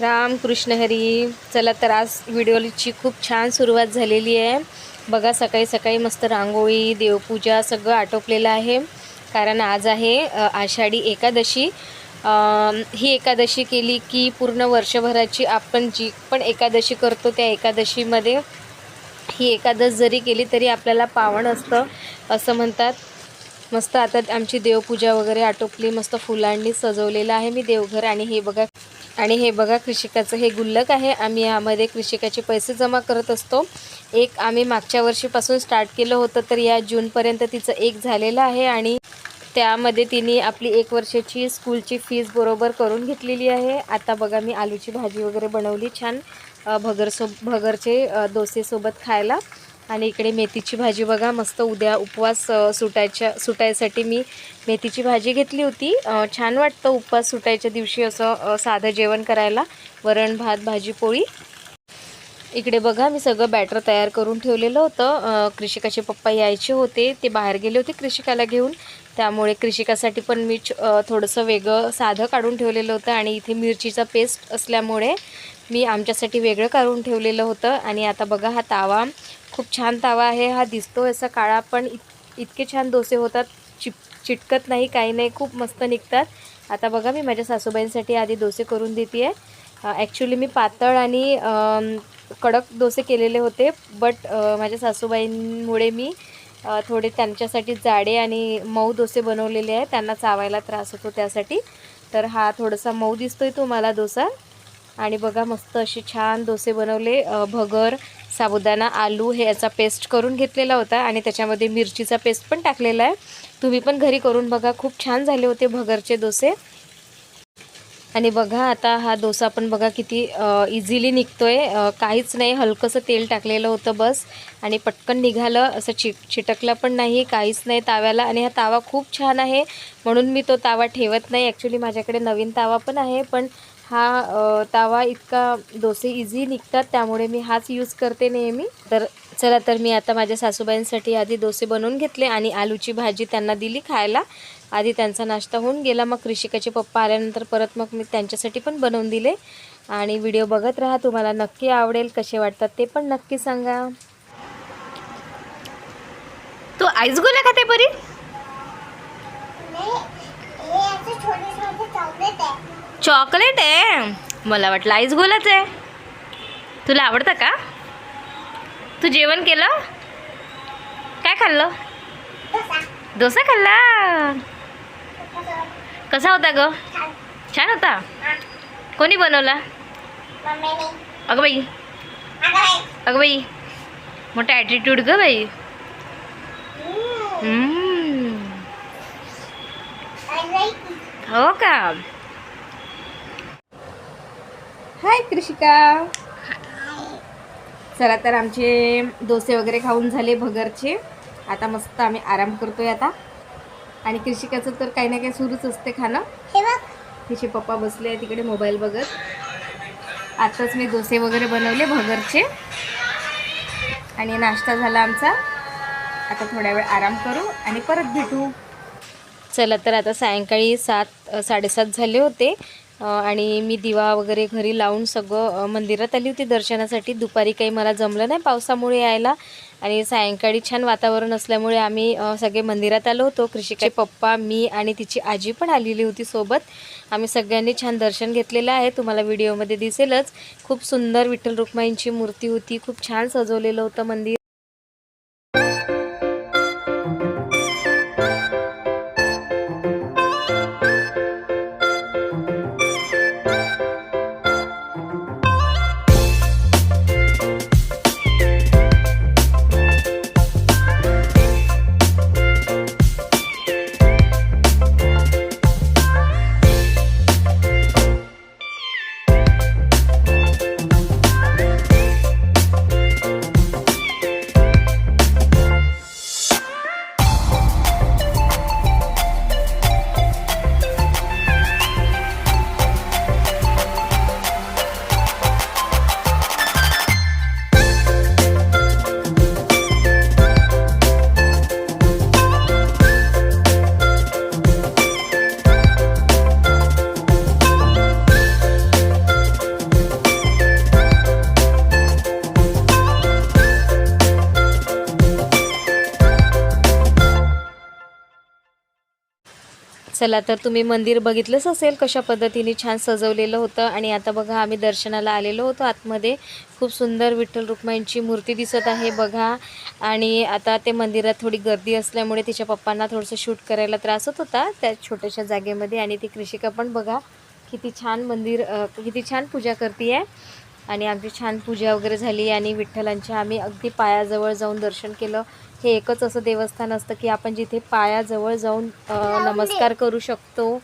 राम कृष्ण हरी. चला तर आज व्हिडिओची खूप छान सुरुवात झालेली आहे. बघा सकाळी सकाळी मस्त रांगोळी देवपूजा सगळं आटोपलेलं आहे. कारण आज आहे आषाढी एकादशी. ही एकादशी केली की पूर्ण वर्षभराची आपण जी पण एकादशी करतो त्या एकादशीमध्ये ही एकादश जरी केली तरी आपल्याला पावण असतं असं म्हणतात. मस्त आता आमची देवपूजा वगैरे आटोपली मस्त फुलांनी सजवलेलं आहे मी देवघर आणि हे बघा आणि हे बघा कृषिकाचं हे गुल्लक आहे. आम्ही यामध्ये कृषिकाचे पैसे जमा करत असतो. एक आम्ही मागच्या वर्षीपासून स्टार्ट केलं होतं तर या जूनपर्यंत तिचं एक झालेलं आहे आणि त्यामध्ये तिने आपली एक वर्षाची स्कूलची फीज बरोबर करून घेतलेली आहे. आता बघा मी आलूची भाजी वगैरे बनवली छान भगरसो भगरचे डोसेसोबत खायला. आणि इकडे मेथीची भाजी बघा मस्त उद्या उपवास सुटायच्या सुटायसाठी मी मेथीची भाजी घेतली होती. छान वाटतं उपवास सुटायच्या दिवशी असं साधं जेवण करायला. वरण भात भाजी पोळी. इकडे बघा मी सगळं बॅटर तयार करून ठेवलेलं होतं. कृषिकाचे पप्पा यायचे होते. ते बाहेर गेले होते कृषिकाला घेऊन. त्यामुळे कृषिकासाठी पण मी थोडंसं वेगळं साधं काढून ठेवलेलं होतं आणि इथे मिरचीचा पेस्ट असल्यामुळे मी आमच्यासाठी वेगळं काढून ठेवलेलं होतं. आणि आता बघा हा तावा खूप छान तावा आहे. हा दिसतो असा काळा पण इत इतके छान डोसे होतात. चिप चिटकत नाही काही नाही खूप मस्त निघतात. आता बघा मी माझ्या सासूबाईंसाठी आधी डोसे करून देते आहे ॲक्च्युली मी पातळ आणि कडक डोसे केलेले होते बट माझ्या सासूबाईंमुळे मी थोडे त्यांच्यासाठी जाडे आणि मऊ डोसे बनवलेले आहे त्यांना चावायला त्रास होतो त्यासाठी. तर हा थोडासा मऊ दिसतोय तुम्हाला डोसा. आणि बघा मस्त असे छान डोसे बनवले. भगर साबुदाणा आलू हे याचा पेस्ट करून घेतलेला होता. आणि त्याच्यामध्ये मिरचीचा पेस्ट पण टाकलेला आहे. तुम्ही पण घरी करून बघा. खूप छान झाले होते भगरचे डोसे. आणि बघा आता हा डोसा पण बघा किती इझिली निघतो आहे काहीच नाही हलकंसं तेल टाकलेलं होतं बस. आणि पटकन निघालं असं चिट चिटकलं पण नाही काहीच नाही ताव्याला. आणि हा तावा खूप छान आहे म्हणून मी तो तावा ठेवत नाही. ॲक्च्युली माझ्याकडे नवीन तावा पण आहे पण हा तावा इतका डोसे इझी निघतात त्यामुळे मी हाच यूज करते नेहमी. तर चला तर मी आता माझ्या सासूबाईंसाठी आधी डोसे बनवून घेतले आणि आलूची भाजी त्यांना दिली खायला. आधी त्यांचा नाश्ता होऊन गेला. मग कृषिकाचे पप्पा आल्यानंतर परत मग मी त्यांच्यासाठी पण बनवून दिले. आणि व्हिडिओ बघत राहा. तुम्हाला नक्की आवडेल कसे वाटतात ते पण नक्की सांगा. तू आईस गोल्या खाते बरी चॉकलेट आहे. मला वाटलं आईस गोलाच आहे. तुला आवडतं का? तू जेवण केलं? काय खाल्लं? डोसा खाल्ला? कसा होता ग? छान होता? कोणी बनवला? अगं बाई. अगं बाई. मोठा ॲटिट्यूड ग बाई. हो का? हाय कृषिका चला तर आमचे डोसे वगैरे खाऊन झाले भगरचे. आता मस्त आम्ही आराम करतोय आता. आणि कृषिकाचं तर काही ना काही सुरूच असते खाणं. तिचे पप्पा बसले तिकडे मोबाईल बघत. आताच मी डोसे वगैरे बनवले भगरचे. आणि नाश्ता झाला आमचा. आता थोड्या वेळ आराम करू आणि परत भेटू. चला तर आता सायंकाळी सात साडेसात झाले होते. आणि मी दिवा वगैरे घरी लावून सगळं मंदिरात आली होती दर्शनासाठी. दुपारी काही मला जमलं नाही पावसामुळे यायला. आणि सायंकाळी छान वातावरण असल्यामुळे आम्ही सगळे मंदिरात आलो होतो. कृषिकाचे पप्पा मी आणि तिची आजी पण आलेली होती सोबत. आम्ही सगळ्यांनी छान दर्शन घेतलेलं आहे. तुम्हाला व्हिडिओमध्ये दिसेलच. खूप सुंदर विठ्ठल रुक्माईंची मूर्ती होती. खूप छान सजवलेलं होतं मंदिर. चला तर तुम्ही मंदिर बघितलंच असेल कशा पद्धतीने छान सजवलेलं होतं. आणि आता बघा आम्ही दर्शनाला आलेलो होतो आतमध्ये. खूप सुंदर विठ्ठल रुक्माईंची मूर्ती दिसत आहे बघा. आणि आता ते मंदिरात थोडी गर्दी असल्यामुळे तिच्या पप्पांना थोडंसं शूट करायला त्रास होत होता त्या छोट्याशा जागेमध्ये. आणि ती कृषिका पण बघा किती छान मंदिर किती छान पूजा करते आहे आणि आमची छान पूजा वगैरे झाली आणि विठ्ठलांच्या आम्ही अगदी पायाजवळ जाऊन दर्शन केलं. हे एकच असं देवस्थान असतं की आपण जिथे पायाजवळ जाऊन नमस्कार करू शकतो.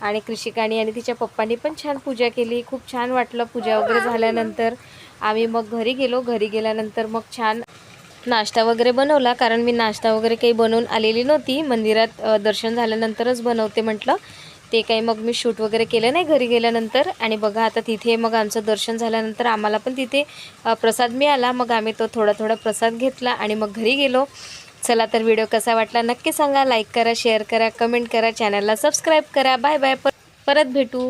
आणि कृषिकाने आणि तिच्या पप्पांनी पण छान पूजा केली. खूप छान वाटलं पूजा वगैरे झाल्यानंतर. आम्ही मग घरी गेलो. घरी गेल्यानंतर मग छान नाश्ता वगैरे बनवला. कारण मी नाश्ता वगैरे काही बनवून आलेली नव्हती. मंदिरात दर्शन झाल्यानंतरच बनवते म्हटलं. ते काही मग मी शूट वगैरे केलं नाही घरी गेल्यानंतर. आणि बघा आता तिथे मग आमचं दर्शन झाल्यानंतर आम्हाला पण तिथे प्रसाद मिळाला. मग आम्ही तो थोडा थोडा प्रसाद घेतला आणि मग घरी गेलो. चला तर व्हिडिओ कसा वाटला नक्की सांगा. लाईक करा शेअर करा कमेंट करा चॅनलला सबस्क्राईब करा. बाय बाय परत भेटू.